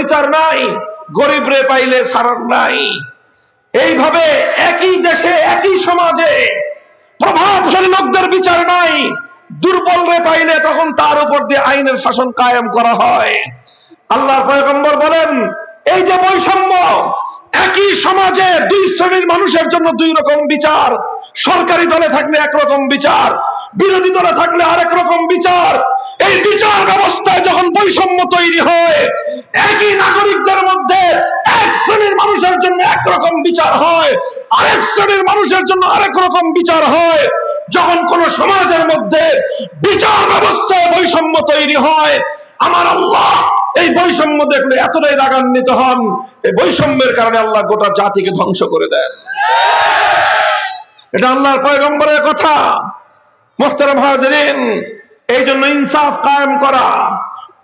বিচার নাই গরিব রে পাইলে সারার নাই। এইভাবে একই দেশে, একই সমাজে প্রভাবশালী লোকদের বিচার নাই দুর্বল রে পাইলে তখন তার উপর দিয়ে আইনের শাসন কায়েম করা হয়। আল্লাহর পয়গম্বর বলেন, এই যে বৈষম্য, একই সমাজে দুই শ্রেণির মানুষের জন্য দুই রকম বিচার। সরকারি দলে থাকলে একরকম বিচার, বিরোধী দলে থাকলে আরেক রকম বিচার। এই বিচার ব্যবস্থায় যখন বৈষম্য তৈরি হয় একই নাগরিকদের মধ্যে এক শ্রেণির মানুষের জন্য একরকম বিচার হয়, আরেক শ্রেণির মানুষের জন্য আরেক রকম বিচার হয়। যখন কোন সমাজের মধ্যে বিচার ব্যবস্থায় বৈষম্য তৈরি হয়, আমার আল্লাহ এই বৈষম্য দেখলে এতটাই রাগান্বিত হন, এই বৈষম্যের কারণে আল্লাহ গোটা জাতিকে ধ্বংস করে দেন। এটা আল্লাহর পয়গম্বরের কথা। মোহতারাম হাজরিন এই জন্য ইনসাফ কায়েম করা,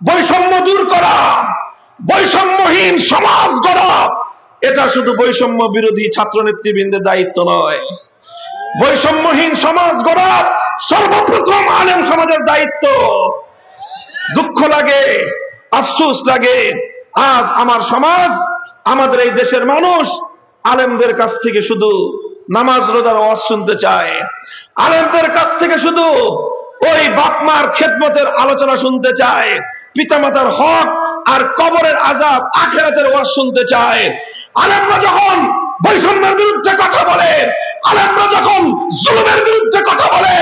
বৈষম্য দূর করা বৈষম্যহীন সমাজ গড়া। এটা শুধু বৈষম্য বিরোধী ছাত্র নেতৃবৃন্দের দায়িত্ব নয়। বৈষম্যহীন সমাজ গড়া সর্বপ্রথম আলেম সমাজের দায়িত্ব। দুঃখ লাগে, আফসোস লাগে, আজ আমার সমাজ, আমাদের এই দেশের মানুষ আলেমদের কাছ থেকে শুধু নামাজ রোজার ওয়াজ শুনতে চায়। আলেমদের কাছ থেকে শুধু ওই বাপমার খেদমতের আলোচনা শুনতে চায়। পিতামাতার হক আর কবরের আজাব আখেরাতের ওয়াজ শুনতে চায়। আলেমরা যখন বৈষম্যের বিরুদ্ধে কথা বলে, আলেমরা যখন জুলুমের বিরুদ্ধে কথা বলে,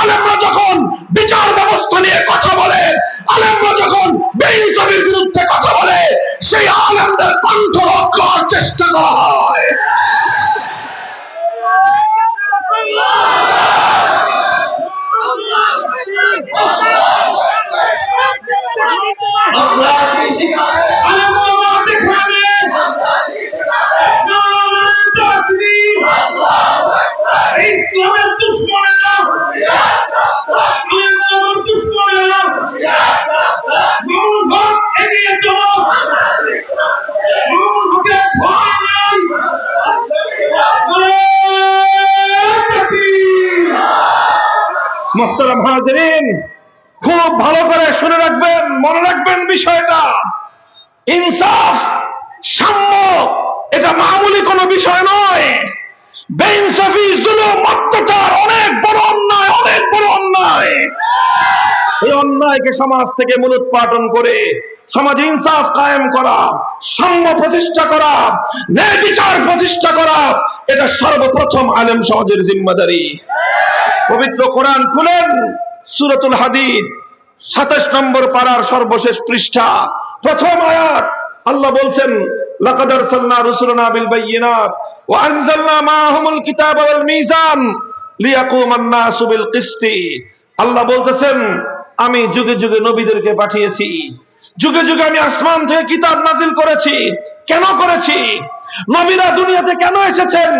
আলেমরা যখন বিচার ব্যবস্থা নিয়ে কথা বলে, আলেমরা যখন বেইনসাফির বিরুদ্ধে কথা বলে, সেই আলেমদের কণ্ঠ রক্ষার চেষ্টা করা হয়। খুব ভালো করে শুনে রাখবেন, মনে রাখবেন বিষয়টা। ইনসাফ সাম্য এটা মামুলি কোনো বিষয় নয়। সমাজ ইনসাফ কায়েম করা প্রতিষ্ঠা করা, ন্যায় বিচার প্রতিষ্ঠা করা, এটা সর্বপ্রথম আলেম সমাজের জিম্মাদারি। পবিত্র কোরআন খুলেন সুরতুল হাদিদ, সাতাশ নম্বর পাড়ার সর্বশেষ পৃষ্ঠা, প্রথম আয়াত। আল্লাহ বলছেন, লাকাদ আরসালনা রুসুলানা বিল কিতাবা মিজান আল্লাহ বলতেছেন, আমি যুগে যুগে নবীদেরকে পাঠিয়েছি। যুগে যুগে আমি আসমান থেকে কিতাব নাজিল করেছি। কেন করেছি? নবীরা দুনিয়াতে কেন এসেছেন?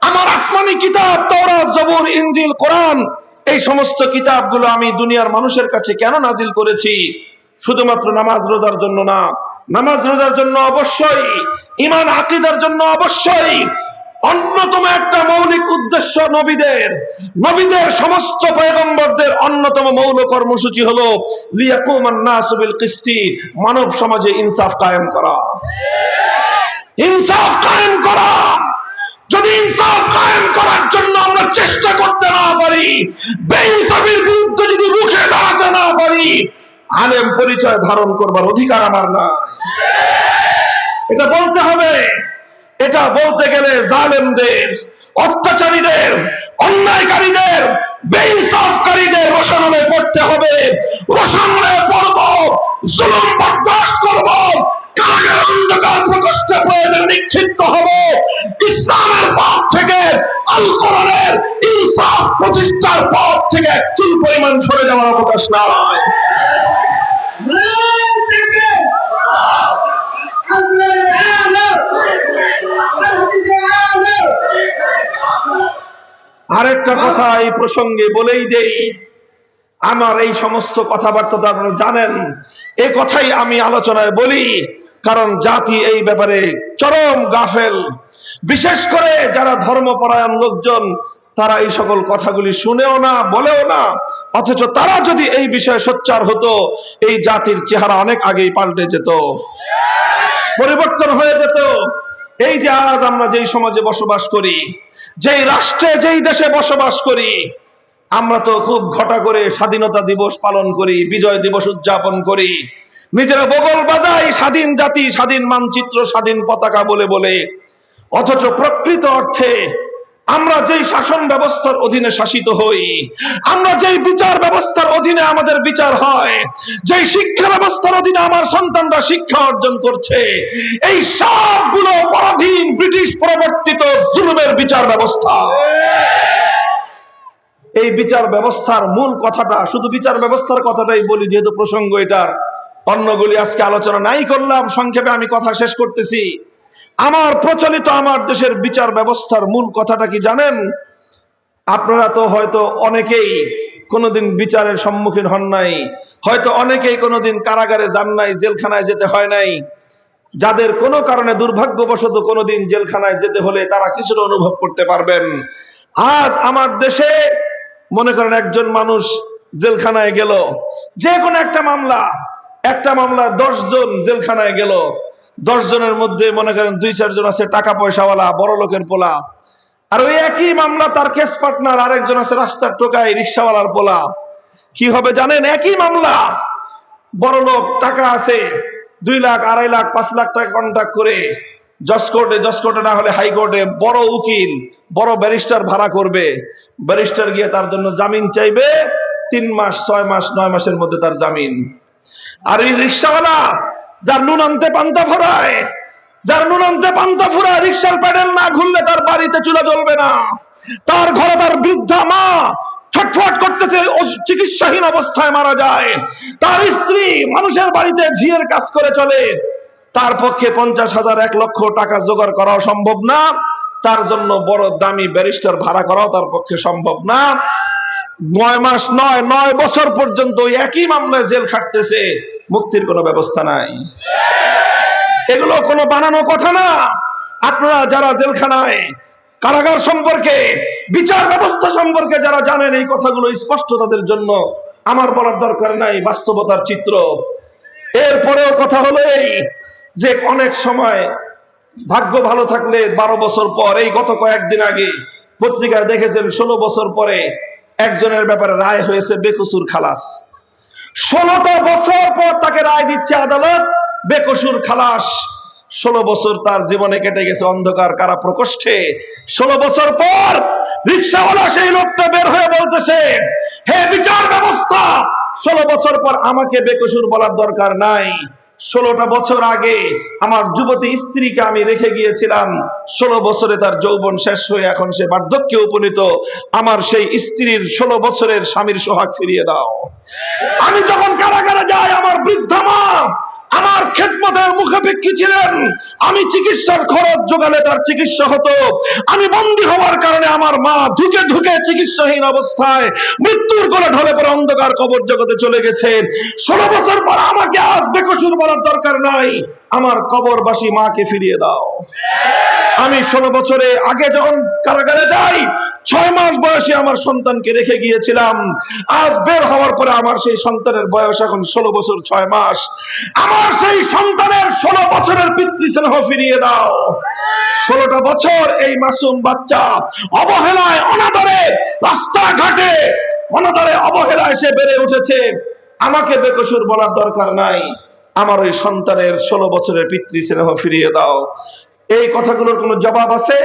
আমার আসমানি কিতাব, তওরাত, জবুর, ইনজিল, কোরআন এই সমস্ত কিতাবগুলো আমি দুনিয়ার মানুষের কাছে কেন নাজিল করেছি? শুধুমাত্র নামাজ রোজার জন্য না। নামাজ রোজার জন্য অবশ্যই ইমান আকিদার জন্য অবশ্যই অন্যতম একটা মৌলিক উদ্দেশ্য নবীদের। নবীদের সমস্ত পয়গম্বরদের অন্যতম মৌল কর্মসূচি হলো লিয়াকুমান নাসু বিল কিসতি মানব সমাজে ইনসাফ কায়েম করা। ইনসাফ কায়েম করা! যদি ইনসাফ কায়েম করার জন্য আমরা চেষ্টা করতে না পারি, বেইনসাফির বিরুদ্ধে যদি রুখে দাঁড়াতে না পারি, আলেম পরিচয় ধারণ করবার অধিকার আমার না এটা বলতে হবে। এটা বলতে গেলে জালেমদের, অত্যাচারীদের, অন্যায়কারীদের বেইনসাফকারীদের রোশনলে পড়তে হবে। রোশনলে পড়ব, জুলুম বরদাস্ত করব কারাগার অন্ধকার প্রকোষ্ঠে প্রয়োজনে নিক্ষিপ্ত হব। ইসলামের পথ থেকে আল কোরআনের ইনসাফ প্রতিষ্ঠার পথ থেকে এক চুল পরিমাণ সরে যাওয়ার অবকাশ নাই আরেকটা কথা এই প্রসঙ্গে বলেই দেই, আমার এই সমস্ত কথাবার্তা তো আপনারা জানেন। এ কথাই আমি আলোচনায় বলি, কারণ জাতি এই ব্যাপারে চরম গাফেল। বিশেষ করে যারা ধর্মপরায়ণ লোকজন, তারা এই সকল কথাগুলি শুনেও না, বলেও না, অথচ তারা যদি এই বিষয়ে সোচ্চার হতো, এই জাতির চেহারা অনেক আগেই পাল্টে যেত, পরিবর্তন হয়ে যেত। এই যে আজ আমরা যেই সমাজে বসবাস করি, যেই রাষ্ট্রে যেই দেশে বসবাস করি, আমরা তো খুব ঘটা করে স্বাধীনতা দিবস পালন করি, বিজয় দিবস উদযাপন করি। নিজেরা বগল বাজাই স্বাধীন জাতি, স্বাধীন মানচিত্র, স্বাধীন পতাকা বলে বলে, অথচ প্রকৃত অর্থে আমরা যেই শাসন ব্যবস্থার অধীনে শাসিত হই, আমরা যেই বিচার ব্যবস্থার অধীনে আমাদের বিচার হয়, যেই শিক্ষা ব্যবস্থার অধীনে আমার সন্তানরা শিক্ষা অর্জন করছে, এই সবগুলো পরাধীন ব্রিটিশ প্রবর্তিত জুলুমের বিচার ব্যবস্থা। এই বিচার ব্যবস্থার মূল কথাটা, শুধু বিচার ব্যবস্থার কথাটাই বলি, যেহেতু প্রসঙ্গ এটার। অন্যগুলি আজকে আলোচনা নাই করলাম, সংক্ষেপে আমি কথা শেষ করতেছি। আমার প্রচলিত আমার দেশের বিচার ব্যবস্থার মূল কথাটা কি জানেন? আপনারা তো হয়তো অনেকেই কোনোদিন বিচারের সম্মুখীন হন নাই, হয়তো অনেকেই কোনোদিন কারাগারে যান নাই, জেলখানায় যেতে হয় নাই। যাদের কোনো কারণে দুর্ভাগ্যবশত কোনোদিন জেলখানায় যেতে হলে তারা কিছুটা অনুভব করতে পারবেন। আজ আমার দেশে মনে করেন একজন মানুষ জেলখানায় গেল। যে কোনো একটা মামলা একটা মামলা দশ জন জেলখানায় গেল। দশ জনের মধ্যে, মনে করেন দুই চারজন আছে টাকা পয়সাওয়ালা বড় লোকের পোলা। আর ওই একই মামলা, তার কেস পার্টনার আরেকজন আছে, রাস্তার টোকায় রিক্সাওয়ালার পোলা। কি হবে জানেন? একই মামলা। বড় লোক, টাকা আছে, দুই লাখ, আড়াই লাখ, পাঁচ লাখ টাকা কন্ট্যাক্ট করে জজ কোর্টে জজ কোর্টে না হলে হাইকোর্টে বড় উকিল, বড় ব্যারিস্টার ভাড়া করবে। ব্যারিস্টার গিয়ে তার জন্য জামিন চাইবে, তিন মাস, ছয় মাস, নয় মাসের মধ্যে তার জামিন। আর এই রিক্সাওয়ালা যার নুন আনতে পান্তা যার নুন আনতে পান্তা রিক্সার প্যাডেল না ঘুরলে তার বাড়িতে চুলা জ্বলবে না। তার ঘরে তার বৃদ্ধা মা ছটফট করতেছে চিকিৎসাহীন অবস্থায় মারা যায়। তার স্ত্রী মানুষের বাড়িতে ঝিয়ের কাজ করে চলে। তার পক্ষে পঞ্চাশ হাজার এক লক্ষ টাকা জোগাড় করাও সম্ভব না। তার জন্য বড় দামি ব্যারিস্টার ভাড়া করাও তার পক্ষে সম্ভব না। নয় মাস নয় নয় বছর পর্যন্ত একই মামলায় জেল খাটতেছে। মুক্তির কোনো ব্যবস্থা নাই। এগুলো কোনো বানানো কথা না। আপনারা যারা জেলখানায় কারাগার সম্পর্কে, বিচার ব্যবস্থা সম্পর্কে যারা জানেন, এই কথাগুলো স্পষ্ট তাদের জন্য। আমার বলার দরকার নাই, বাস্তবতার চিত্র। এরপরেও কথা হলো এই যে অনেক সময় ভাগ্য ভালো থাকলে বারো বছর পর, এই গত কয়েকদিন আগে পত্রিকায় দেখেছেন, ষোলো বছর পরে একজনের ব্যাপারে রায় হয়েছে বেকুসুর খালাস। ষোলোটা বছর পর তাকে রায় দিচ্ছে আদালত। বেকসুর খালাস। ষোলো বছর তার জীবনে কেটে গেছে অন্ধকার কারা প্রকোষ্ঠে ষোলো বছর পর রিক্সাওয়ালা সেই লোকটা বের হয়ে বলতেছে, হে বিচার ব্যবস্থা, ষোলো বছর পর আমাকে বেকসুর বলার দরকার নাই। ষোলোটা বছর আগে আমার যুবতী স্ত্রীকে আমি রেখে গিয়েছিলাম। ষোলো বছরে তার যৌবন শেষ হয়ে এখন সে বার্ধক্যে উপনীত। আমার সেই স্ত্রীর ষোলো বছরের স্বামীর সোহাগ ফিরিয়ে দাও। আমি যখন কারাগারে যাই, আমার বৃদ্ধ মা আমার খেদমতের মুখাপেক্ষী ছিলেন। আমি চিকিৎসার খরচ যোগালে তার চিকিৎসা হতো। আমি বন্দী হওয়ার কারণে আমার মা ঢুকে ঢুকে চিকিৎসাহীন অবস্থায় মৃত্যুর কোলে ঢলে পড়ে অন্ধকার কবর জগতে চলে গেছে। ষোলো বছর পর আমাকে আজ বেকসুর বলার দরকার নাই। আমার কবরবাসী মাকে ফিরিয়ে দাও। আমি ষোলো বছরে আগে যখন কারাগারে যাই, ছয় মাস বয়সে আমার সন্তানকে রেখে গিয়েছিলাম। আজ বের হওয়ার পরে আমার সেই সন্তানের বয়স এখন ষোলো বছর ছয় মাস। আমার সেই সন্তানের ষোলো বছরের পিতৃস্নেহ ফিরিয়ে দাও। ষোলোটা বছর এই মাসুম বাচ্চা অবহেলায়, অনাদরে, রাস্তাঘাটে, অনাদরে অবহেলায় সে বেড়ে উঠেছে। আমাকে বেকসুর বলার দরকার নাই। আমার ওই সন্তানের ষোলো বছরের পিতৃস্নেহ ফিরিয়ে দাও। এই কথাগুলোর কোনো জবাব আছে?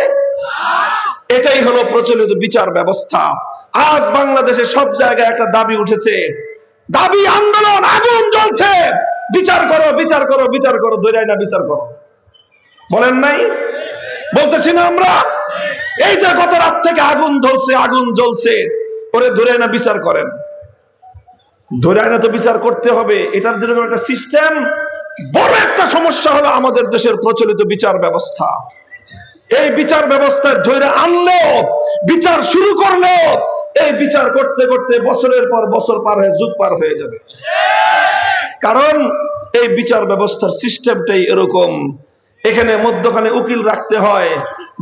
এটাই হলো প্রচলিত বিচার ব্যবস্থা। আজ বাংলাদেশে সব জায়গায় একটা দাবি উঠেছে। দাবি আন্দোলন আগুন জ্বলছে। বিচার করো বিচার করো বিচার করো দৈরাই না, বিচার করো। বলেন নাই? বলতেছি না আমরা? এই যে গত রাত থেকে আগুন ধরছে, আগুন জ্বলছে, ওরে ধরে না, বিচার করেন। ধরে না তো বিচার করতে হবে। এটার যেরকম একটা সিস্টেম বড় একটা সমস্যা হলো আমাদের দেশের প্রচলিত বিচার ব্যবস্থা। এই বিচার ব্যবস্থা ধরে আনলেও বিচার শুরু করল, এই বিচার করতে করতে বছরের পর বছর পার হয়ে যুগ পার হয়ে যাবে। কারণ এই বিচার ব্যবস্থার সিস্টেমটাই এরকম। এখানে মধ্যখানে উকিল রাখতে হয়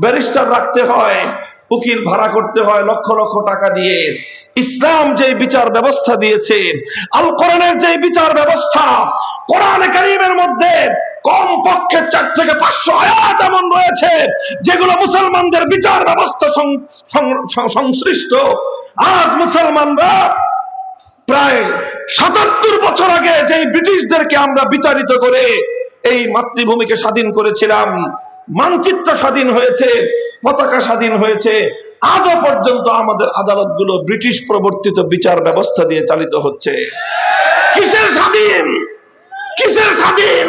ব্যারিস্টার রাখতে হয় উকিল ভাড়া করতে হয় লক্ষ লক্ষ টাকা দিয়ে। ইসলাম যে বিচার ব্যবস্থা দিয়েছে, আল কোরআনের যে বিচার ব্যবস্থা, কোরআন কারীমের মধ্যে কমপক্ষে চার থেকে পাঁচশো আয়াত এমন রয়েছে, যেগুলো মুসলমানদের বিচার ব্যবস্থা সংশ্লিষ্ট। আজ মুসলমানরা প্রায় সাতাত্তর বছর আগে যেই ব্রিটিশদেরকে আমরা বিতাড়িত করে এই মাতৃভূমিকে স্বাধীন করেছিলাম, মানচিত্র স্বাধীন হয়েছে পতাকা স্বাধীন হয়েছে। আজও পর্যন্ত আমাদের আদালতগুলো ব্রিটিশ প্রবর্তিত বিচার ব্যবস্থা দিয়ে চালিত হচ্ছে। কিসের স্বাধীন? কিসের স্বাধীন?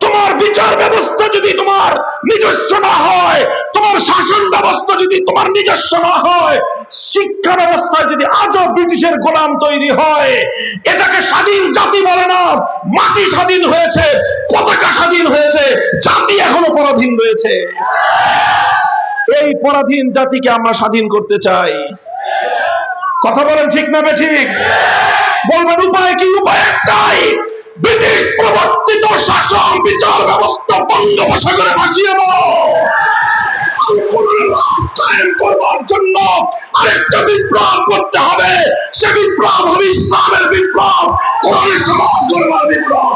তোমার বিচার ব্যবস্থা যদি তোমার নিজস্ব না হয়, তোমার শাসন ব্যবস্থা যদি তোমার নিজস্ব না হয়, শিক্ষা ব্যবস্থায় যদি আজও ব্রিটিশের গোলাম তৈরি হয়, এটাকে স্বাধীন জাতি বলে না, মাটি স্বাধীন হয়েছে, পতাকা স্বাধীন হয়েছে, জাতি এখনও পরাধীন রয়েছে। এই পরাধীন জাতিকে আমরা স্বাধীন করতে চাই। কথা বলেন ঠিক না ঠিক? বলবেন, উপায় কি? উপায় একটাই, ব্রিটিশ প্রবর্তিত শাসন, বিচার ব্যবস্থা বঙ্গোপসাগরে ভাসিয়ে করবার জন্য আরেকটা বিপ্লব করতে হবে। সে বিপ্লব হবে ইসলামের বিপ্লব কোরআনের সমাজ করবার বিপ্লব।